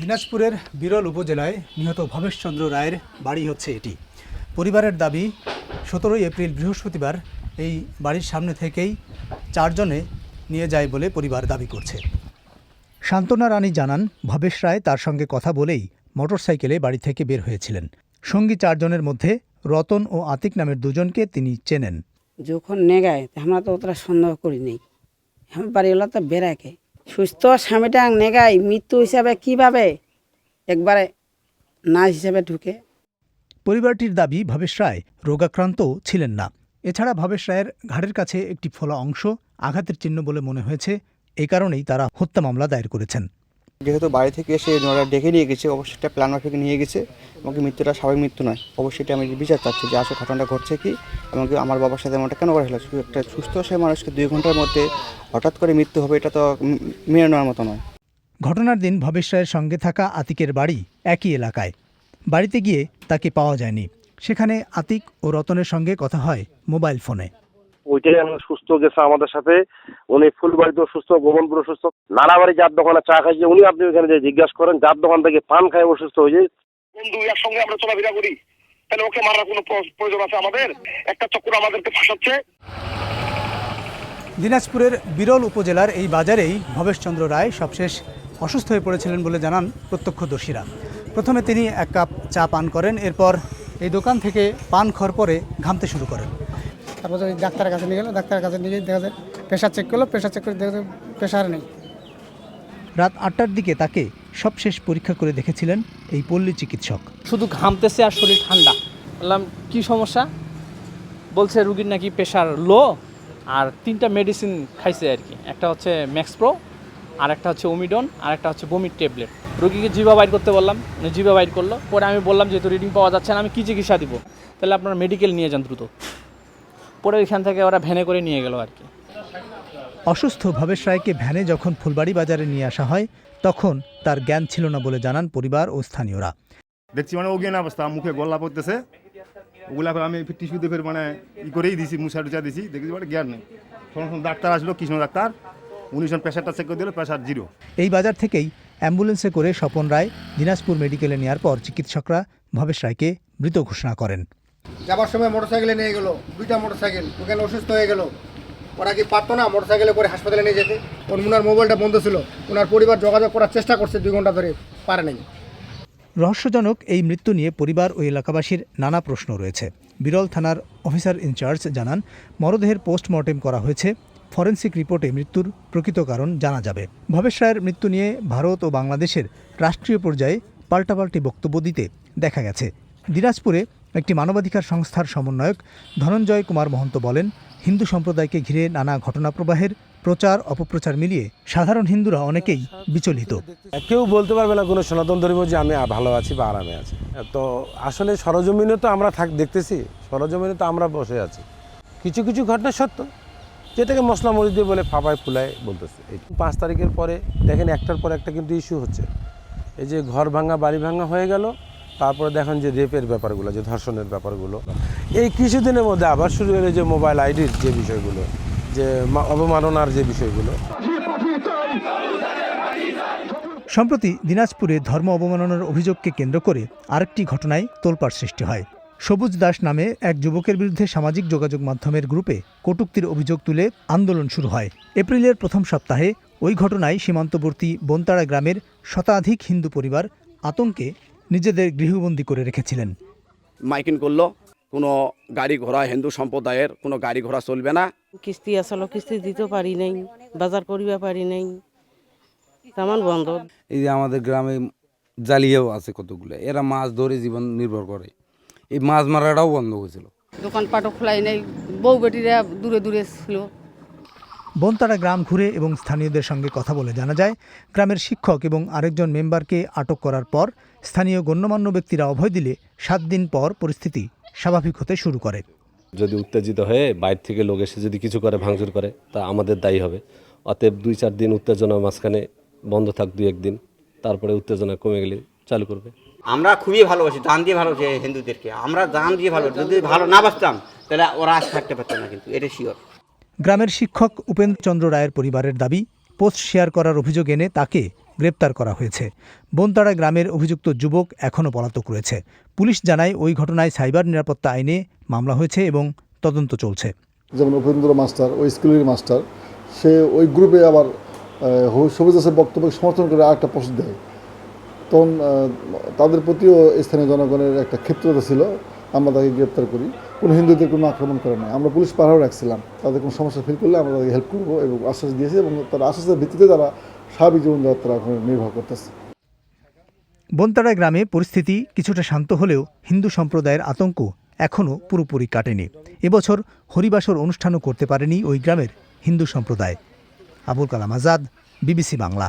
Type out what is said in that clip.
দিনাজপুরের বিরল উপজেলায় নিহত ভবেশচন্দ্র রায়ের বাড়ি হচ্ছে এটি। পরিবারের দাবি, সতেরোই এপ্রিল বৃহস্পতিবার এই বাড়ির সামনে থেকেই চারজনে নিয়ে যায় বলে পরিবার দাবি করছে। শান্তনা রানী জানান, ভবেশ রায় তার সঙ্গে কথা বলেই মোটরসাইকেলে বাড়ি থেকে বের হয়েছিলেন। সঙ্গী চারজনের মধ্যে রতন ও আতিক নামের দুজনকে তিনি চেনেন। যখন নেগায় আমরা তো অতটা সন্দেহ করি নেই। আমার বাড়িওয়ালা তো বেড়াকে সুস্থ স্বামীটা নেগাই, মৃত্যু হিসাবে কীভাবে? একবারে নাচ হিসাবে ঢুকে। পরিবারটির দাবি, ভবেশ রায় রোগাক্রান্ত ছিলেন না। এছাড়া ভবেশ রায়ের ঘাড়ের কাছে একটি ফোলা অংশ আঘাতের চিহ্ন বলে মনে হয়েছে। এ কারণেই তারা হত্যা মামলা দায়ের করেছেন। যেহেতু বাড়ি থেকে এসে ওরা ডেকে নিয়ে গেছে, অবশ্যই একটা প্ল্যান মাফিক নিয়ে গেছে। এবং কি মৃত্যুটা স্বাভাবিক মৃত্যু নয়। অবশ্যই এটা আমি বিচার চাচ্ছি যে আসলে ঘটনাটা ঘটছে কি এবং আমার বাবার সাথে এমনটা কেন করা হলো? একটা সুস্থ সে মানুষকে দুই ঘণ্টার মধ্যে হঠাৎ করে মৃত্যু হবে, এটা তো মেনে নেওয়ার মতো নয়। ঘটনার দিন ভবেশ রায়ের সঙ্গে থাকা আতিকের বাড়ি একই এলাকায়। বাড়িতে গিয়ে তাকে পাওয়া যায়নি। সেখানে আতিক ও রতনের সঙ্গে কথা হয় মোবাইল ফোনে। ওইটাই আমি সুস্থ গেছে আমাদের সাথে। উনি ফুলবাড়িতেও সুস্থ গোবনপুরও সুস্থ। নানাবাড়ি যার দোকানে চা খাইছে উনি আপনি ওইখানে যে জিজ্ঞাসা করেন যার দোকান থেকে পান খায় অসুস্থ হয়ে যায়। বন্ধু একসঙ্গে আমরা চলাফেরা করি। তাহলে ওকে মারার কোনো প্রয়োজন আছে আমাদের? একটা চক্র আমাদেরকে ফাঁসাচ্ছে। দিনাজপুরের বিরল উপজেলার এই বাজারেই ভবেশচন্দ্র রায় সবশেষ অসুস্থ হয়ে পড়েছিলেন বলে জানান প্রত্যক্ষদর্শীরা। প্রথমে তিনি এক কাপ চা পান করেন এরপর এই দোকান থেকে পান খর পরে ঘামতে শুরু করেন। তারপর ওই ডাক্তারের কাছে নিয়ে গেলো ডাক্তারের কাছে নিয়ে গিয়ে দেখা যায় প্রেশার চেক করল প্রেশার চেক করে দেখা যায় প্রেশার নেই। রাত আটটার দিকে তাকে সবশেষ পরীক্ষা করে দেখেছিলেন এই পল্লী চিকিৎসক। শুধু ঘামতেছে আর শরীর ঠান্ডা। বললাম কি সমস্যা? বলছে রুগীর নাকি প্রেশার লো আর তিনটা মেডিসিন খাইছে আর কি। একটা হচ্ছে ম্যাক্সপ্রো আর একটা হচ্ছে ওমিডন আর একটা হচ্ছে বমির ট্যাবলেট রুগীকে জিবা বাইর করতে বললাম জিবা বাইর করল। পরে আমি বললাম যেহেতু রিডিং পাওয়া যাচ্ছে না আমি কী চিকিৎসা দিব? তাহলে আপনারা মেডিকেল নিয়ে যান দ্রুত। পরে ওইখান থেকে ওরা ভ্যানে করে নিয়ে গেল আর কি। অসুস্থ ভবেশ রায়কে ভ্যানে যখন ফুলবাড়ি বাজারে নিয়ে আসা হয় তখন তার জ্ঞান ছিল না বলে জানান পরিবার ও স্থানীয়রা। দেখছি মানে অজ্ঞান অবস্থা মুখে গলা পড়তেছে। ওগুলা করে আমি টিস্যুতে ফের মানে ই করেই দিছি মুছা টুচা দিছি। দেখছি মানে জ্ঞান নেই। তখন ডাক্তার আসলো কৃষ্ণ ডাক্তার। উনি সব প্রেশারটা চেক করে দিল প্রেশার জিরো এই বাজার থেকেই অ্যাম্বুলেন্সে করে স্বপন রায় দিনাজপুর মেডিকেলে নেওয়ার পর চিকিৎসকরা ভবেশ রায়কে মৃত ঘোষণা করেন। যাবার সময় মোটরসাইকেলে নিয়ে গেলো, দুইটা মোটরসাইকেল, ওখানে অসুস্থ হয়ে গেল। ওরা কি পারতো না মোটরসাইকেলে করে হাসপাতালে নিয়ে যেতে? ওর ওনার মোবাইলটা বন্ধ ছিল। ওনার পরিবার যোগাযোগ করার চেষ্টা করছে, দুই ঘণ্টা ধরে পারে নাই। রহস্যজনক এই মৃত্যু নিয়ে পরিবার ও এলাকাবাসীর নানা প্রশ্ন রয়েছে। বিরল থানার অফিসার ইনচার্জ জানান, মরদেহের পোস্টমর্টেম করা হয়েছে। ফরেন্সিক রিপোর্টে মৃত্যুর প্রকৃত কারণ জানা যাবে। ভবেশ রায়ের মৃত্যু নিয়ে ভারত ও বাংলাদেশের রাষ্ট্রীয় পর্যায়ে পাল্টাপাল্টি বক্তব্য দিতে দেখা গেছে। দিনাজপুরে একটি মানবাধিকার সংস্থার সমন্বয়ক ধনঞ্জয় কুমার মহন্ত বলেন, হিন্দু সম্প্রদায়কে ঘিরে নানা ঘটনা প্রবাহের প্রচার অপপ্রচার মিলিয়ে সাধারণ হিন্দুরা অনেকেই বিচলিত। কেউ বলতে পারবে না কোনো সনাতন ধর্ম যে আমি ভালো আছি বা আরামে আছি। তো আসলে সরজমিনে তো আমরা থাক দেখতেছি, সরজমিনে তো আমরা বসে আছি। কিছু কিছু ঘটনা সত্য, যেটাকে মশলা মরিচ দিয়ে বলে ফাঁপায় ফুলায় বলতেছে। এই পাঁচ তারিখের পরে দেখেন একটার পর একটা কিন্তু ইস্যু হচ্ছে। এই যে ঘর ভাঙা, বাড়ি ভাঙা হয়ে গেল তারপরে দেখেন যে রেপের ব্যাপারগুলো, যে ধর্ষণের ব্যাপারগুলো। এই কিছুদিনের মধ্যে আবার শুরু হলো যে মোবাইল আইডির যে বিষয়গুলো, যে অবমাননার যে বিষয়গুলো। সম্প্রতি দিনাজপুরে ধর্ম অবমাননার অভিযোগকে কেন্দ্র করে আরেকটি ঘটনায় তোলপাড় সৃষ্টি হয়। সবুজ দাস নামে এক যুবকের বিরুদ্ধে সামাজিক যোগাযোগ মাধ্যমের গ্রুপে কটূক্তির অভিযোগ তুলে আন্দোলন শুরু হয়। এপ্রিলের প্রথম সপ্তাহে ওই ঘটনায় সীমান্তবর্তী বনতাড়া গ্রামের শতাধিক হিন্দু পরিবার আতঙ্কে নিজেদের গৃহবন্দী করে রেখেছিলেন। মাইকিং করল কোনো গাড়ি ঘোড়া হিন্দু সম্প্রদায়ের কোনো গাড়ি ঘোড়া চলবে না। কিস্তি আসলো কিস্তি দিতে পারি নাই বাজার করিবা পারি নাই তেমন বন্ধ। এই যে আমাদের গ্রামে জালিয়াও আছে কতগুলো এরা মাছ ধরে জীবন নির্ভর করে। এই মাছ মারাটাও বন্ধ হয়েছিল। দোকানপাটও খোলাই নেই বউ বেটিরা দূরে দূরে ছিল। বনতাড়া গ্রাম ঘুরে এবং স্থানীয়দের সঙ্গে কথা বলে জানা যায় গ্রামের শিক্ষক এবং আরেকজন মেম্বারকে আটক করার পর স্থানীয় গণ্যমান্য ব্যক্তিরা অভয় দিলে সাত দিন পর পরিস্থিতি স্বাভাবিক হতে শুরু করে। যদি উত্তেজিত হয়ে বাইরে থেকে লোক এসে যদি কিছু করে ভাঙচুর করে তা আমাদের দায়ী হবে। অতএব দুই চার দিন উত্তেজনা মাঝখানে বন্ধ থাক দুই একদিন তারপরে উত্তেজনা কমে গেলে চালু করবে। আমরা খুবই ভালোবাসি জান দিয়ে ভালোবাসি হিন্দুদেরকে। আমরা জান দিয়ে ভালো যদি ভালো না বাঁচতাম তাহলে ওরা আজ থাকতে পারতো না কিন্তু এটা শিওর গ্রামের শিক্ষক উপেন্দ্র চন্দ্র রায়ের পরিবারের দাবি, পোস্ট শেয়ার করার অভিযোগ এনে তাকে গ্রেপ্তার করা হয়েছে। বনতাড়া গ্রামের অভিযুক্ত যুবক এখনও পলাতক রয়েছে। পুলিশ জানায় ওই ঘটনায় সাইবার নিরাপত্তা আইনে মামলা হয়েছে এবং তদন্ত চলছে। যেমন উপেন্দ্র মাস্টার ওই স্কুলের মাস্টার, সে ওই গ্রুপে আবার সবুজ দাসের বক্তব্যকে সমর্থন করে আরেকটা পোস্ট দেয়। তখন তাদের প্রতিও স্থানীয় জনগণের একটা ক্ষিপ্রতা ছিল। আমরা তাকে গ্রেপ্তার করি। কোনো হিন্দুদের কোনো আক্রমণ করে নাই। আমরা পুলিশ পাহাড়ও রাখছিলাম। তাদের কোনো সমস্যা ফিল করলে আমরা তাদেরকে হেল্প করব এবং আশ্বাস দিয়েছি এবং তার আশ্বাসের ভিত্তিতে তারা স্বাভাবিক জীবনযাত্রা নির্ভর করতেছে। বনতাড়া গ্রামে পরিস্থিতি কিছুটা শান্ত হলেও হিন্দু সম্প্রদায়ের আতঙ্ক এখনও পুরোপুরি কাটেনি। এবছর হরিবাসর অনুষ্ঠানও করতে পারেনি ওই গ্রামের হিন্দু সম্প্রদায়। আবুল কালাম আজাদ, বিবিসি বাংলা।